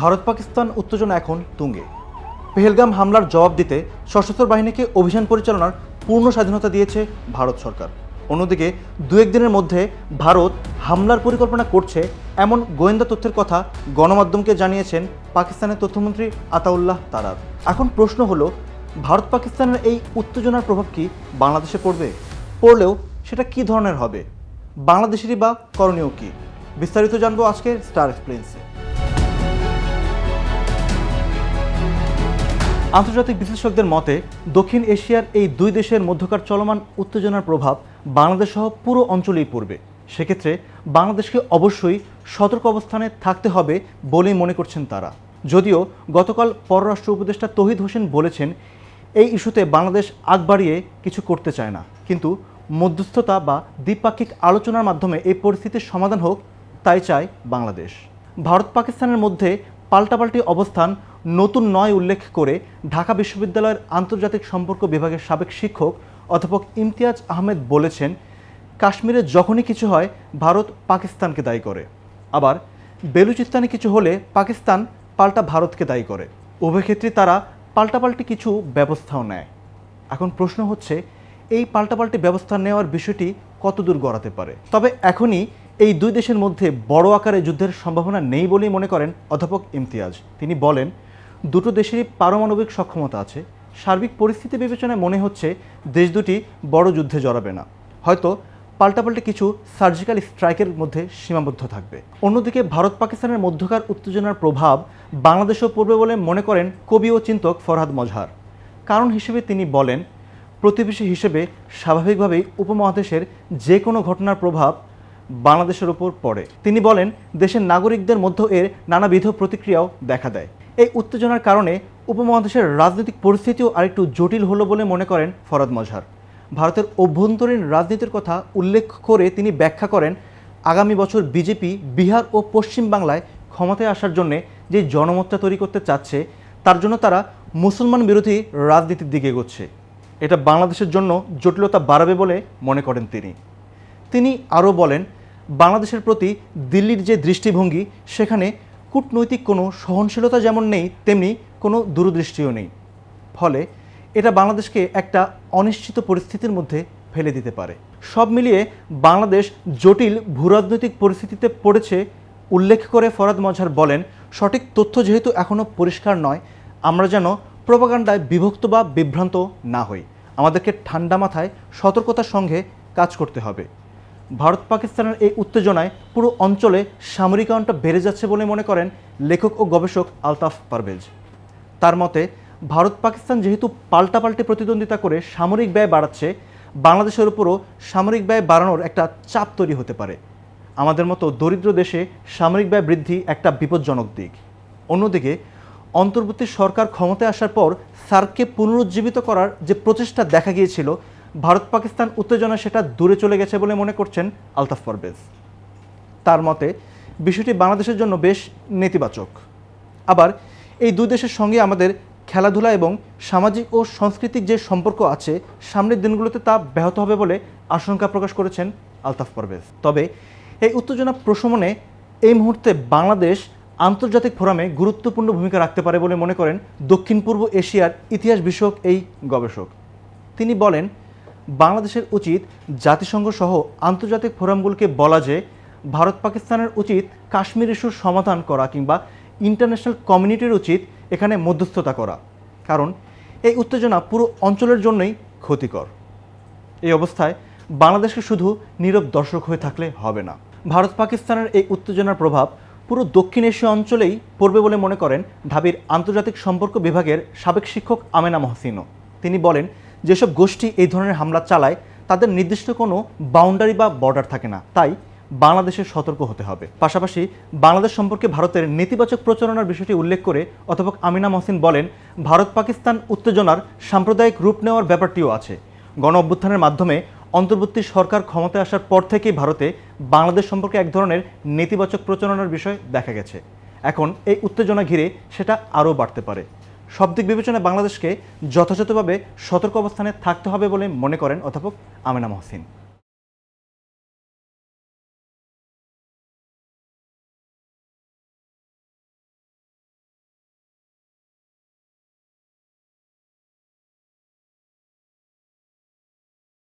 ভারত পাকিস্তান উত্তেজনা এখন তুঙ্গে। পেহেলগাম হামলার জবাব দিতে সশস্ত্র বাহিনীকে অভিযান পরিচালনার পূর্ণ স্বাধীনতা দিয়েছে ভারত সরকার। অন্যদিকে দু একদিনের মধ্যে ভারত হামলার পরিকল্পনা করছে এমন গোয়েন্দা তথ্যের কথা গণমাধ্যমকে জানিয়েছেন পাকিস্তানের তথ্যমন্ত্রী আতাউল্লাহ তারার। এখন প্রশ্ন হলো, ভারত পাকিস্তানের এই উত্তেজনার প্রভাব কি বাংলাদেশে পড়বে? পড়লেও সেটা কী ধরনের হবে? বাংলাদেশেরই বা করণীয় কী? বিস্তারিত জানব আজকের স্টার এক্সপ্লেন্সে আন্তর্জাতিক বিশ্লেষকদের মতে, দক্ষিণ এশিয়ার এই দুই দেশের মধ্যকার চলমান উত্তেজনার প্রভাব বাংলাদেশ সহ পুরো অঞ্চলেই পড়বে। সেক্ষেত্রে বাংলাদেশকে অবশ্যই সতর্ক অবস্থানে থাকতে হবে বলেই মনে করছেন তারা। যদিও গতকাল পররাষ্ট্র উপদেষ্টা তহিদ হোসেন বলেছেন, এই ইস্যুতে বাংলাদেশ আগ বাড়িয়ে কিছু করতে চায় না। কিন্তু মধ্যস্থতা বা দ্বিপাক্ষিক আলোচনার মাধ্যমে এই পরিস্থিতির সমাধান হোক, তাই চায় বাংলাদেশ। ভারত পাকিস্তানের মধ্যে পাল্টাপাল্টি অবস্থান নতুন নয় উল্লেখ করে ঢাকা বিশ্ববিদ্যালয়ের আন্তর্জাতিক সম্পর্ক বিভাগের সাবেক শিক্ষক অধ্যাপক ইমতিয়াজ আহমেদ বলেছেন, কাশ্মীরে যখনই কিছু হয়, ভারত পাকিস্তানকে দায়ী করে। আবার, বেলুচিস্তানে কিছু হলে পাকিস্তান পাল্টা ভারতকে দায়ী করে। উভয় ক্ষেত্রে তারা পাল্টাপাল্টি কিছু ব্যবস্থাও নেয়। এখন প্রশ্ন হচ্ছে, এই পাল্টাপাল্টি ব্যবস্থা নেওয়ার বিষয়টি কতদূর গড়াতে পারে? তবে এখনই এই দুই দেশের মধ্যে বড় আকারে যুদ্ধের সম্ভাবনা নেই বলেই মনে করেন অধ্যাপক ইমতিয়াজ। তিনি বলেন দুটো দেশেরই পারমাণবিক সক্ষমতা আছে। সার্বিক পরিস্থিতি বিবেচনায় মনে হচ্ছে দেশ দুটি বড় যুদ্ধে জড়াবে না। হয়তো পাল্টাপাল্টি কিছু সার্জিক্যাল স্ট্রাইকের মধ্যে সীমাবদ্ধ থাকবে। অন্যদিকে ভারত পাকিস্তানের মধ্যকার উত্তেজনার প্রভাব বাংলাদেশেও পড়বে বলে মনে করেন কবি ও চিন্তক ফরহাদ মজহার। কারণ হিসেবে তিনি বলেন, প্রতিবেশী হিসেবে স্বাভাবিকভাবেই উপমহাদেশের যে কোনো ঘটনার প্রভাব বাংলাদেশের উপর পড়ে। তিনি বলেন, দেশের নাগরিকদের মধ্যে এর নানাবিধ প্রতিক্রিয়াও দেখা দেয়। এই উত্তেজনার কারণে উপমহাদেশের রাজনৈতিক পরিস্থিতিও আরেকটু জটিল হলো বলে মনে করেন ফরাদ মজহার। ভারতের অভ্যন্তরীণ রাজনীতির কথা উল্লেখ করে তিনি ব্যাখ্যা করেন, আগামী বছর বিজেপি বিহার ও পশ্চিম বাংলায় ক্ষমতায় আসার জন্যে যে জনমতটা তৈরি করতে চাচ্ছে, তার জন্য তারা মুসলমান বিরোধী রাজনীতির দিকে এগোচ্ছে। এটা বাংলাদেশের জন্য জটিলতা বাড়াবে বলে মনে করেন তিনি। তিনি আরও বলেন, বাংলাদেশের প্রতি দিল্লির যে দৃষ্টিভঙ্গি, সেখানে কূটনৈতিক কোনো সহনশীলতা যেমন নেই, তেমনি কোনো দূরদৃষ্টিও নেই। ফলে এটা বাংলাদেশকে একটা অনিশ্চিত পরিস্থিতির মধ্যে ফেলে দিতে পারে। সব মিলিয়ে বাংলাদেশ জটিল ভূরাজনৈতিক পরিস্থিতিতে পড়েছে, উল্লেখ করে ফরাদ মজহার বলেন, সঠিক তথ্য যেহেতু এখনও পরিষ্কার নয়, আমরা যেন প্রপাগান্ডায় বিভক্ত বা বিভ্রান্ত না হই। আমাদেরকে ঠান্ডা মাথায় সতর্কতার সঙ্গে কাজ করতে হবে। ভারত পাকিস্তানের এই উত্তেজনায় পুরো অঞ্চলে সামরিকায়নটা বেড়ে যাচ্ছে বলে মনে করেন লেখক ও গবেষক আলতাফ পারভেজ। তার মতে, ভারত পাকিস্তান যেহেতু পাল্টাপাল্টি প্রতিদ্বন্দ্বিতা করে সামরিক ব্যয় বাড়াচ্ছে, বাংলাদেশের উপরও সামরিক ব্যয় বাড়ানোর একটা চাপ তৈরি হতে পারে। আমাদের মতো দরিদ্র দেশে সামরিক ব্যয় বৃদ্ধি একটা বিপজ্জনক দিক। অন্যদিকে, অন্তর্বর্তী সরকার ক্ষমতায় আসার পর সার্ককে পুনরুজ্জীবিত করার যে প্রচেষ্টা দেখা গিয়েছিল ভারত পাকিস্তান উত্তেজনা সেটা দূরে চলে গেছে বলে মনে করছেন আলতাফ পারভেজ। তার মতে, বিষয়টি বাংলাদেশের জন্য বেশ নেতিবাচক। আবার, এই দুই দেশের সঙ্গে আমাদের খেলাধুলা এবং সামাজিক ও সাংস্কৃতিক যে সম্পর্ক আছে, সামনের দিনগুলোতে তা ব্যাহত হবে বলে আশঙ্কা প্রকাশ করেছেন আলতাফ পারভেজ। তবে, এই উত্তেজনা প্রশমনে এই মুহূর্তে বাংলাদেশ আন্তর্জাতিক ফোরামে গুরুত্বপূর্ণ ভূমিকা রাখতে পারে বলে মনে করেন দক্ষিণ পূর্ব এশিয়ার ইতিহাস বিষয়ক এই গবেষক। তিনি বলেন বাংলাদেশের উচিত জাতিসংঘ সহ আন্তর্জাতিক ফোরামগুলোকে বলা যে, ভারত পাকিস্তানের উচিত কাশ্মীর ইস্যুর সমাধান করা কিংবা ইন্টারন্যাশনাল কমিউনিটির উচিত এখানে মধ্যস্থতা করা। কারণ এই উত্তেজনা পুরো অঞ্চলের জন্যই ক্ষতিকর। এই অবস্থায় বাংলাদেশকে শুধু নীরব দর্শক হয়ে থাকলে হবে না। ভারত পাকিস্তানের এই উত্তেজনার প্রভাব পুরো দক্ষিণ এশীয় অঞ্চলেই পড়বে বলে মনে করেন ঢাবির আন্তর্জাতিক সম্পর্ক বিভাগের সাবেক শিক্ষক আমেনা মহসিনও। তিনি বলেন যেসব গোষ্ঠী এই ধরনের হামলা চালায়, তাদের নির্দিষ্ট কোনো বাউন্ডারি বা বর্ডার থাকে না। তাই বাংলাদেশের সতর্ক হতে হবে। পাশাপাশি বাংলাদেশ সম্পর্কে ভারতের নেতিবাচক প্রচারণার বিষয়টি উল্লেখ করে অধ্যাপক আমিনা মহসিন বলেন, ভারত পাকিস্তান উত্তেজনার সাম্প্রদায়িক রূপ নেওয়ার ব্যাপারটিও আছে। গণ অভ্যুত্থানের মাধ্যমে অন্তর্বর্তী সরকার ক্ষমতায় আসার পর থেকেই ভারতে বাংলাদেশ সম্পর্কে এক ধরনের নেতিবাচক প্রচারণার বিষয় দেখা গেছে। এখন এই উত্তেজনা ঘিরে সেটা আরও বাড়তে পারে। সব দিক বিবেচনায় বাংলাদেশকে যথাযথভাবে সতর্ক অবস্থানে থাকতে হবে বলে মনে করেন অধ্যাপক আমেনা মহসিন।